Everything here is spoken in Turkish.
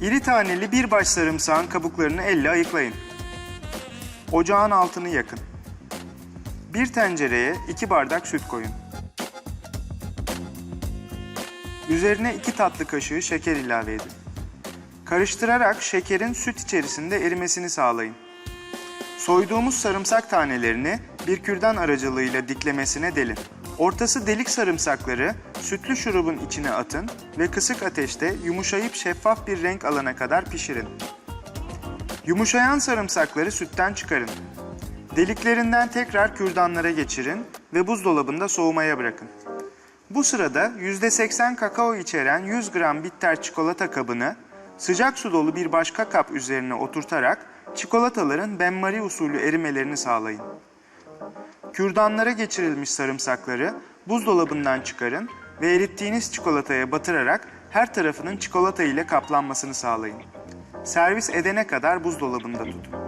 İri taneli bir baş sarımsağın kabuklarını elle ayıklayın. Ocağın altını yakın. Bir tencereye 2 bardak süt koyun. Üzerine 2 tatlı kaşığı şeker ilave edin. Karıştırarak şekerin süt içerisinde erimesini sağlayın. Soyduğumuz sarımsak tanelerini bir kürdan aracılığıyla diklemesine delin. Ortası delik sarımsakları sütlü şurubun içine atın ve kısık ateşte yumuşayıp şeffaf bir renk alana kadar pişirin. Yumuşayan sarımsakları sütten çıkarın. Deliklerinden tekrar kürdanlara geçirin ve buzdolabında soğumaya bırakın. Bu sırada %80 kakao içeren 100 gram bitter çikolata kabını sıcak su dolu bir başka kap üzerine oturtarak çikolataların benmari usulü erimelerini sağlayın. Kürdanlara geçirilmiş sarımsakları buzdolabından çıkarın ve erittiğiniz çikolataya batırarak her tarafının çikolata ile kaplanmasını sağlayın. Servis edene kadar buzdolabında tutun.